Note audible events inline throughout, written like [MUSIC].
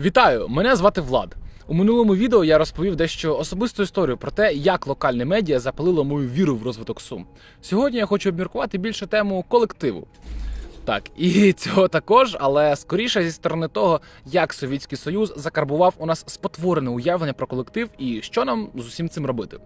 Вітаю! Мене звати Влад. У минулому відео я розповів дещо особисту історію про те, як локальне медіа запалило мою віру в розвиток Сум. Сьогодні я хочу обміркувати більше тему колективу. Так, і [LAUGHS] цього також, але скоріше зі сторони того, як Совєтський Союз закарбував у нас спотворене уявлення про колектив і що нам з усім цим робити.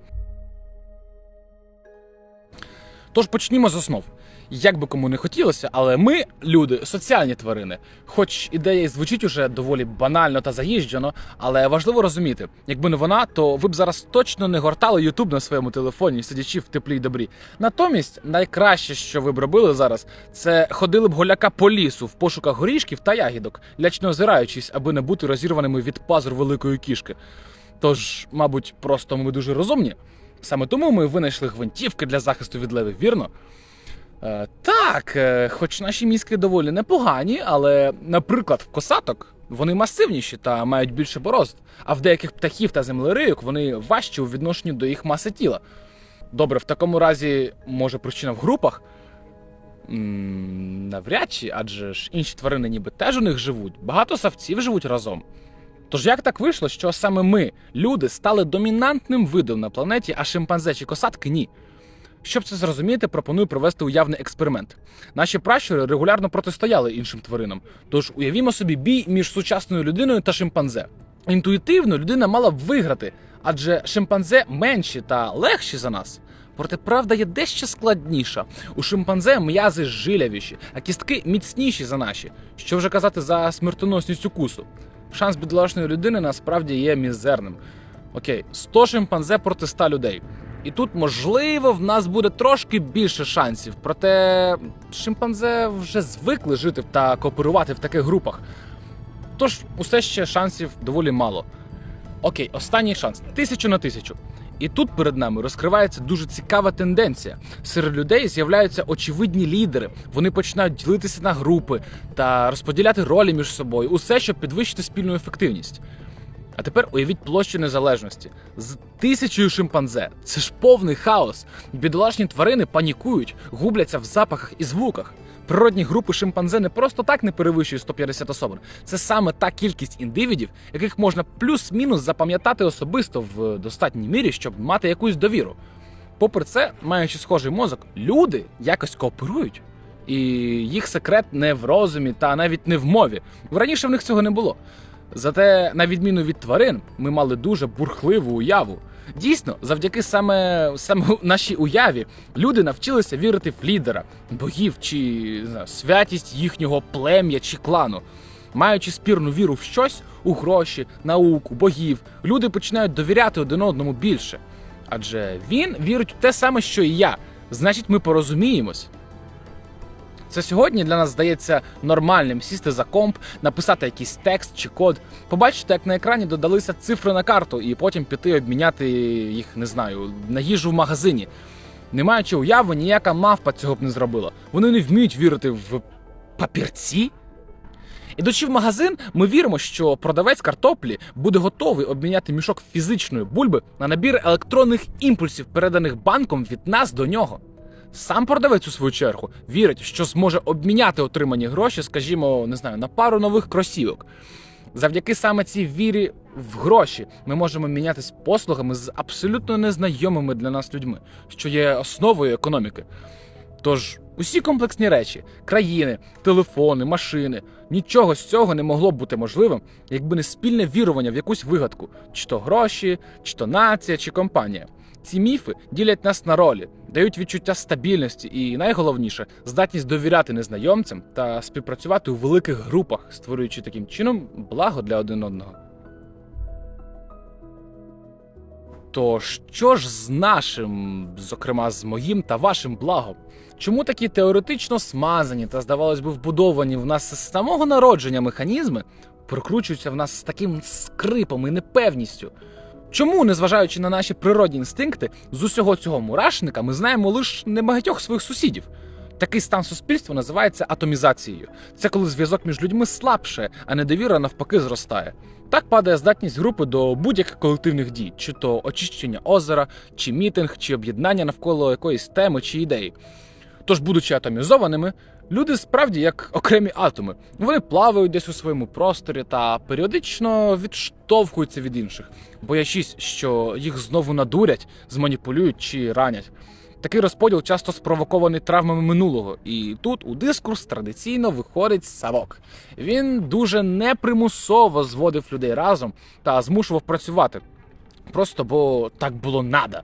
Тож почнімо з основ. Як би кому не хотілося, але ми, люди, соціальні тварини. Хоч ідея звучить уже доволі банально та заїжджено, але важливо розуміти, якби не вона, то ви б зараз точно не гортали Ютуб на своєму телефоні, сидячи в теплій добрі. Натомість, найкраще, що ви б робили зараз, це ходили б голяка по лісу в пошуках горішків та ягідок, лячно озираючись, аби не бути розірваними від пазур великої кішки. Тож, мабуть, просто ми дуже розумні. Саме тому ми винайшли гвинтівки для захисту від левів, вірно? Е, так, е, хоч наші мізки доволі непогані, але, наприклад, в косаток вони масивніші та мають більше борозд, а в деяких птахів та землерийок вони важчі у відношенні до їх маси тіла. Добре, в такому разі, може, причина в групах? М, навряд чи, адже ж інші тварини ніби теж у них живуть. Багато савців живуть разом. Тож як так вийшло, що саме ми, люди, стали домінантним видом на планеті, а шимпанзе чи косатки ні? Щоб це зрозуміти, пропоную провести уявний експеримент. Наші пращури регулярно протистояли іншим тваринам. Тож уявімо собі бій між сучасною людиною та шимпанзе. Інтуїтивно людина мала б виграти, адже шимпанзе менші та легші за нас. Проте правда є дещо складніша. У шимпанзе м'язи жилявіші, а кістки міцніші за наші. Що вже казати за смертоносність укусу. Шанс бідолашної людини насправді є мізерним. Окей, 100 шимпанзе проти 100 людей. І тут, можливо, в нас буде трошки більше шансів. Проте шимпанзе вже звикли жити та кооперувати в таких групах. Тож усе ще шансів доволі мало. Окей, останній шанс тисячу на тисячу. І тут перед нами розкривається дуже цікава тенденція. Серед людей з'являються очевидні лідери. Вони починають ділитися на групи та розподіляти ролі між собою. Усе, щоб підвищити спільну ефективність. А тепер уявіть площу незалежності з тисячою шимпанзе. Це ж повний хаос. Бідолашні тварини панікують, губляться в запахах і звуках. Природні групи шимпанзе не просто так не перевищують 150 особин. Це саме та кількість індивідів, яких можна плюс-мінус запам'ятати особисто в достатній мірі, щоб мати якусь довіру. Попри це, маючи схожий мозок, люди якось кооперують. І їх секрет не в розумі та навіть не в мові. Раніше в них цього не було. Зате, на відміну від тварин, ми мали дуже бурхливу уяву. Дійсно, завдяки саме, саме [LAUGHS] нашій уяві люди навчилися вірити в лідера, богів чи не знаю, святість їхнього плем'я чи клану. Маючи спірну віру в щось, у гроші, науку, богів, люди починають довіряти один одному більше. Адже він вірить в те саме, що і я. Значить, ми порозуміємось. Це сьогодні для нас здається нормальним сісти за комп, написати якийсь текст чи код, побачити, як на екрані додалися цифри на карту, і потім піти обміняти їх, не знаю, на їжу в магазині. Не маючи уяви, ніяка мавпа цього б не зробила. Вони не вміють вірити в папірці. Ідучи в магазин, ми віримо, що продавець картоплі буде готовий обміняти мішок фізичної бульби на набір електронних імпульсів, переданих банком від нас до нього. Сам продавець у свою чергу вірить, що зможе обміняти отримані гроші, скажімо, не знаю, на пару нових кросівок. Завдяки саме цій вірі в гроші ми можемо мінятися послугами з абсолютно незнайомими для нас людьми, що є основою економіки. Тож усі комплексні речі, країни, телефони, машини, нічого з цього не могло б бути можливим, якби не спільне вірування в якусь вигадку, чи то гроші, чи то нація, чи компанія. Ці міфи ділять нас на ролі, дають відчуття стабільності і, найголовніше, здатність довіряти незнайомцям та співпрацювати у великих групах, створюючи таким чином благо для один одного. То що ж з нашим, зокрема з моїм та вашим благом? Чому такі теоретично смазані та, здавалось би, вбудовані в нас з самого народження механізми прокручуються в нас з таким скрипом і непевністю? Чому, незважаючи на наші природні інстинкти, з усього цього мурашника ми знаємо лише небагатьох своїх сусідів? Такий стан суспільства називається атомізацією. Це коли зв'язок між людьми слабше, а недовіра навпаки зростає. Так падає здатність групи до будь-яких колективних дій, чи то очищення озера, чи мітинг, чи об'єднання навколо якоїсь теми чи ідеї. Тож, будучи атомізованими, Люди справді як окремі атоми. Вони плавають десь у своєму просторі та періодично відштовхуються від інших, боячись, що їх знову надурять, зманіпулюють чи ранять. Такий розподіл часто спровокований травмами минулого, і тут у дискурс традиційно виходить савок. Він дуже непримусово зводив людей разом та змушував працювати. Просто бо так було надо.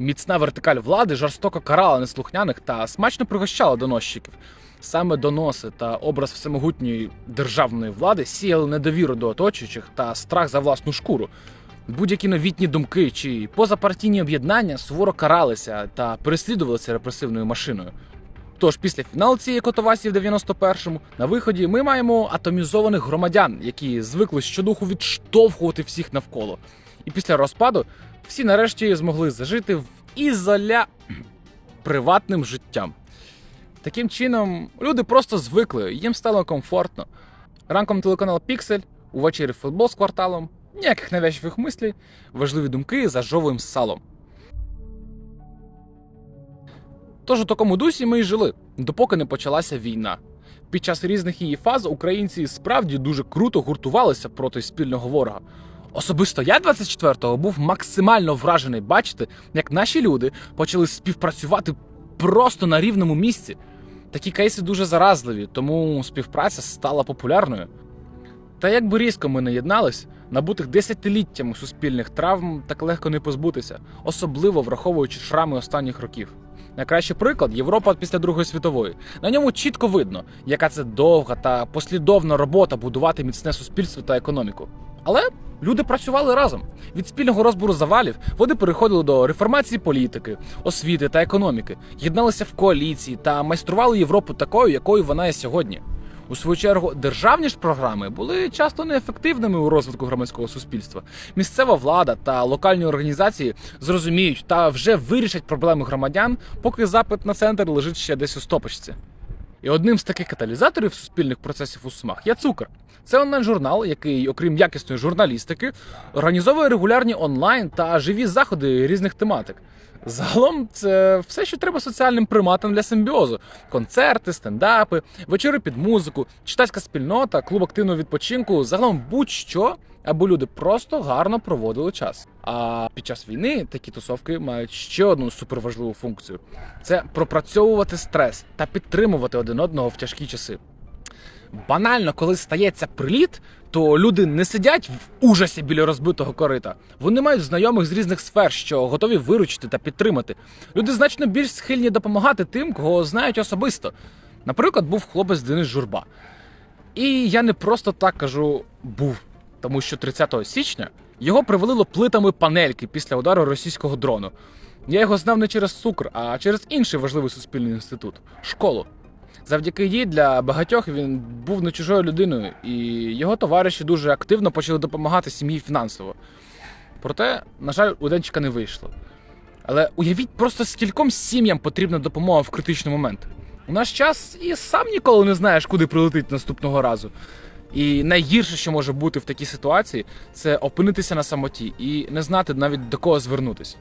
Міцна вертикаль влади жорстоко карала неслухняних та смачно пригощала доносчиків. Саме доноси та образ всемогутньої державної влади сіяли недовіру до оточуючих та страх за власну шкуру. Будь-які новітні думки чи позапартійні об'єднання суворо каралися та переслідувалися репресивною машиною. Тож після фіналу цієї котовасі в 91-му на виході ми маємо атомізованих громадян, які звикли щодуху відштовхувати всіх навколо. І після розпаду всі нарешті змогли зажити в ізоля приватним життям. Таким чином, люди просто звикли, їм стало комфортно. Ранком телеканал Піксель, увечері футбол з кварталом, ніяких навязчивих мислей, важливі думки за жовим салом. Тож у такому дусі ми й жили, допоки не почалася війна. Під час різних її фаз українці справді дуже круто гуртувалися проти спільного ворога. Особисто я 24-го був максимально вражений бачити, як наші люди почали співпрацювати просто на рівному місці. Такі кейси дуже заразливі, тому співпраця стала популярною. Та як би різко ми не єднались, набутих десятиліттями суспільних травм так легко не позбутися, особливо враховуючи шрами останніх років. Найкращий приклад Європа після Другої світової. На ньому чітко видно, яка це довга та послідовна робота будувати міцне суспільство та економіку. Але люди працювали разом. Від спільного розбору завалів вони переходили до реформації політики, освіти та економіки, єдналися в коаліції та майстрували Європу такою, якою вона є сьогодні. У свою чергу, державні ж програми були часто неефективними у розвитку громадського суспільства. Місцева влада та локальні організації зрозуміють та вже вирішать проблеми громадян, поки запит на центр лежить ще десь у стопочці. І одним з таких каталізаторів суспільних процесів у СМАХ є цукер. Це онлайн-журнал, який, окрім якісної журналістики, організовує регулярні онлайн та живі заходи різних тематик. Загалом це все, що треба соціальним приматам для симбіозу: концерти, стендапи, вечори під музику, читацька спільнота, клуб активного відпочинку, загалом будь-що, аби люди просто гарно проводили час. А під час війни такі тусовки мають ще одну суперважливу функцію: це пропрацьовувати стрес та підтримувати один одного в тяжкі часи. Банально, коли стається приліт, то люди не сидять в ужасі біля розбитого корита. Вони мають знайомих з різних сфер, що готові виручити та підтримати. Люди значно більш схильні допомагати тим, кого знають особисто. Наприклад, був хлопець Денис Журба. І я не просто так кажу був, тому що 30 січня його привалило плитами панельки після удару російського дрону. Я його знав не через цукр, а через інший важливий суспільний інститут школу. Завдяки їй для багатьох він був не чужою людиною, і його товариші дуже активно почали допомагати сім'ї фінансово. Проте, на жаль, у Денчика не вийшло. Але уявіть просто скільком сім'ям потрібна допомога в критичний момент. У наш час і сам ніколи не знаєш, куди прилетить наступного разу. І найгірше, що може бути в такій ситуації, це опинитися на самоті і не знати навіть до кого звернутися.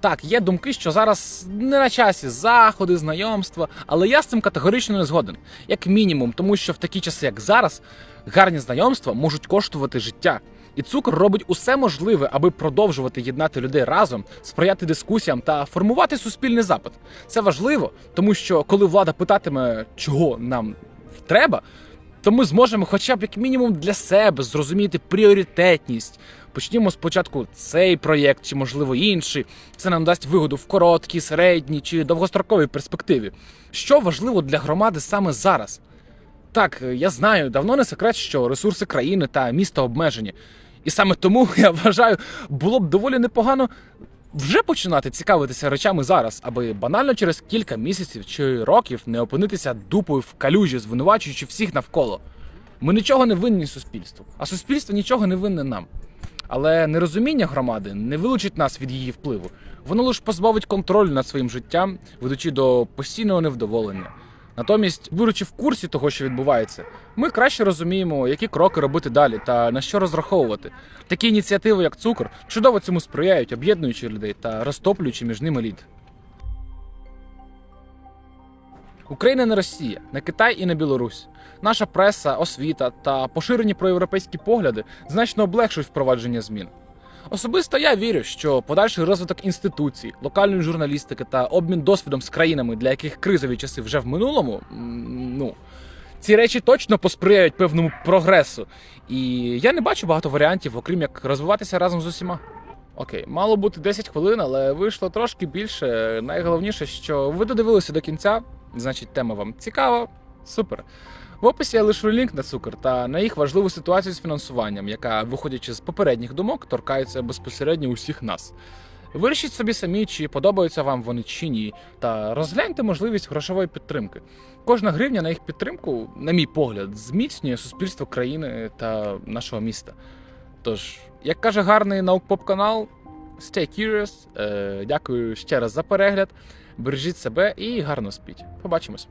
Так, є думки, що зараз не на часі заходи, знайомства, але я з цим категорично не згоден. Як мінімум, тому що в такі часи, як зараз, гарні знайомства можуть коштувати життя. І цукор робить усе можливе, аби продовжувати єднати людей разом, сприяти дискусіям та формувати суспільний запит. Це важливо, тому що коли влада питатиме, чого нам треба, то ми зможемо, хоча б як мінімум для себе зрозуміти пріоритетність. Почнімо спочатку цей проєкт чи, можливо, інший. Це нам дасть вигоду в короткій, середній чи довгостроковій перспективі. Що важливо для громади саме зараз? Так, я знаю, давно не секрет, що ресурси країни та міста обмежені. І саме тому [LAUGHS] я вважаю, було б доволі непогано вже починати цікавитися речами зараз, аби банально через кілька місяців чи років не опинитися дупою в калюжі, звинувачуючи всіх навколо. Ми нічого не винні суспільству, а суспільство нічого не винне нам. Але нерозуміння громади не вилучить нас від її впливу. Воно лише позбавить контролю над своїм життям, ведучи до постійного невдоволення. Натомість, будучи в курсі того, що відбувається, ми краще розуміємо, які кроки робити далі та на що розраховувати. Такі ініціативи, як цукор, чудово цьому сприяють, об'єднуючи людей та розтоплюючи між ними лід. Україна не Росія, не Китай і не Білорусь. Наша преса, освіта та поширені проєвропейські погляди значно облегшують впровадження змін. Особисто я вірю, що подальший розвиток інституцій, локальної журналістики та обмін досвідом з країнами, для яких кризові часи вже в минулому, ну ці речі точно посприяють певному прогресу. І я не бачу багато варіантів, окрім як розвиватися разом з усіма. Окей, мало бути 10 хвилин, але вийшло трошки більше. Найголовніше, що ви додивилися до кінця, значить, тема вам цікава. Супер. В описі я лишу лінк на цукор та на їх важливу ситуацію з фінансуванням, яка, виходячи з попередніх думок, торкається безпосередньо усіх нас. Вирішіть собі самі, чи подобаються вам вони чи ні, та розгляньте можливість грошової підтримки. Кожна гривня на їх підтримку, на мій погляд, зміцнює суспільство країни та нашого міста. Тож, як каже гарний наукпоп канал, stay curious. Е, дякую ще раз за перегляд. Бережіть себе і гарно спіть. Побачимось.